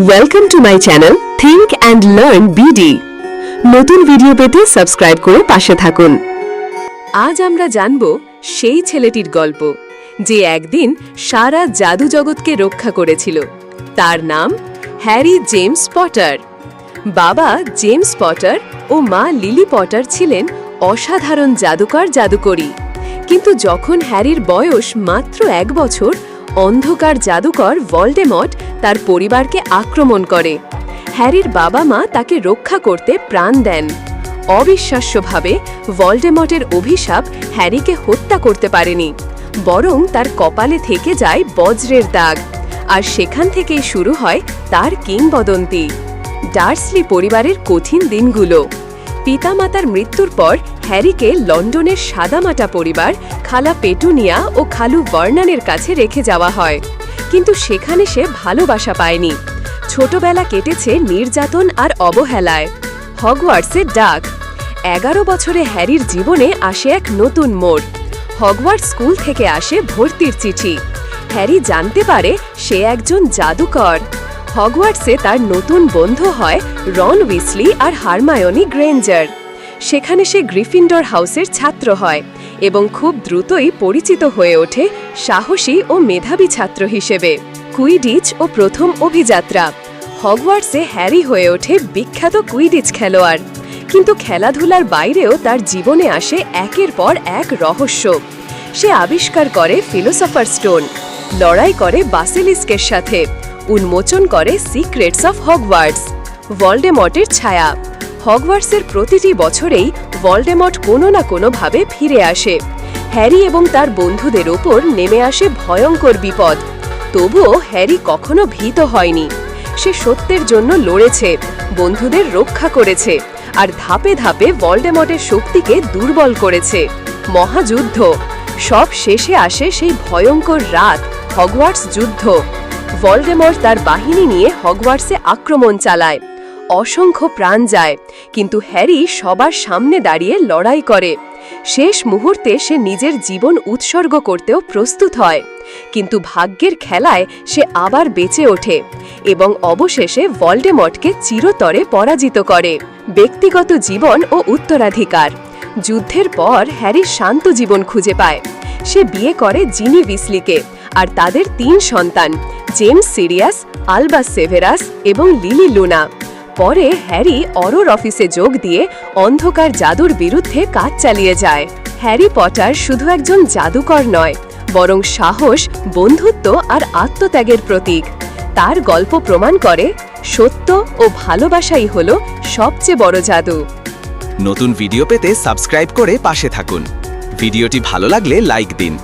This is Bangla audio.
Welcome to my channel think and learn BD নতুন ভিডিও পেতে সাবস্ক্রাইব করে পাশে থাকুন। আজ আমরা জানব সেই ছেলেটির গল্প, যে একদিন সারা জাদু জগৎকে রক্ষা করেছিল। তার নাম হ্যারি জেমস পটার। বাবা জেমস পটার ও মা লিলি পটার ছিলেন অসাধারণ জাদুকর জাদুকরী। কিন্তু যখন হ্যারির বয়স মাত্র এক বছর, অন্ধকার জাদুকর ভলডেমট তার পরিবারকে আক্রমণ করে। হ্যারির বাবা মা তাকে রক্ষা করতে প্রাণ দেন। অবিশ্বাস্যভাবে ভলডেমটের অভিশাপ হ্যারিকে হত্যা করতে পারেনি, বরং তার কপালে থেকে যায় বজ্রের দাগ। আর সেখান থেকেই শুরু হয় তার কিংবদন্তি। ডার্সলি পরিবারের কঠিন দিনগুলো। পিতামাতার মৃত্যুর পর হ্যারিকে লন্ডনের সাদামাটা পরিবার খালা পেটুনিয়া ও খালু ভার্নানের কাছে রেখে যাওয়া হয়। কিন্তু সেখানে সে ভালোবাসা পায়নি। ছোটবেলা কেটেছে নির্যাতন আর অবহেলায়। হগওয়ার্টসের ডাক। এগারো বছরে হ্যারির জীবনে আসে এক নতুন মোড়। হগওয়ার্ট স্কুল থেকে আসে ভর্তির চিঠি। হ্যারি জানতে পারে সে একজন জাদুকর। হগওয়ার্টসে তার নতুন বন্ধু হয় রন উইসলি আর হারমায়নি গ্রেঞ্জার। সেখানে সে গ্রিফিন্ডর হাউসের ছাত্র হয় এবং খুব দ্রুতই পরিচিত হয়ে ওঠে সাহসী ও মেধাবী ছাত্র হিসেবে। কুইডিচ ও প্রথম অভিযাত্রা। হগওয়ার্টসে হ্যারি হয়ে ওঠে বিখ্যাত কুইডিচ খেলোয়াড়। কিন্তু খেলাধুলার বাইরেও তার জীবনে আসে একের পর এক রহস্য। সে আবিষ্কার করে ফিলোসফার স্টোন লড়াই করে বাসেলিস্কের সাথে, উন্মোচন করে সিক্রেটস অফ হগওয়ার্টস ভলডেমটের ছায়া। হগওয়ার্টসের প্রতিটি বছরেই ভলডেমট কোনো না কোনোভাবে ফিরে আসে। হ্যারি এবং তার বন্ধুদের ওপর নেমে আসে ভয়ঙ্কর বিপদ। তবুও হ্যারি কখনো ভীত হয়নি। সে সত্যের জন্য লড়েছে, বন্ধুদের রক্ষা করেছে, আর ধাপে ধাপে ভলডেমটের শক্তিকে দুর্বল করেছে। মহাযুদ্ধ। সব শেষে আসে সেই ভয়ঙ্কর রাত হগওয়ার্টস যুদ্ধ। ভলডেমর তার বাহিনী নিয়ে হগওয়ার্টসে আক্রমণ চালায়। অসংখ্য প্রাণ যায়, কিন্তু হ্যারি সবার সামনে দাঁড়িয়ে লড়াই করে। শেষ মুহূর্তে সে নিজের জীবন উৎসর্গ করতেও প্রস্তুত হয়, কিন্তু ভাগ্যের খেলায় সে আবার বেঁচে ওঠে এবং অবশেষে ভলডেমটকে চিরতরে পরাজিত করে। ব্যক্তিগত জীবন ও উত্তরাধিকার। যুদ্ধের পর হ্যারি শান্ত জীবন খুঁজে পায়। সে বিয়ে করে জিনি উইসলিকে আর তাদের তিন সন্তান, জেমস সিরিয়াস আলবাস সেভেরাস এবং লিলি লুনা। পরে হ্যারি অরোর অফিসে যোগ দিয়ে অন্ধকার জাদুর বিরুদ্ধে কাজ চালিয়ে যায়। হ্যারি পটার শুধু একজন জাদুকর নয়, বরং সাহস, বন্ধুত্ব আর আত্মত্যাগের প্রতীক। তার গল্প প্রমাণ করে সত্য ও ভালোবাসাই হল সবচেয়ে বড় জাদু। নতুন ভিডিও পেতে সাবস্ক্রাইব করে পাশে থাকুন। ভিডিওটি ভালো লাগলে লাইক দিন।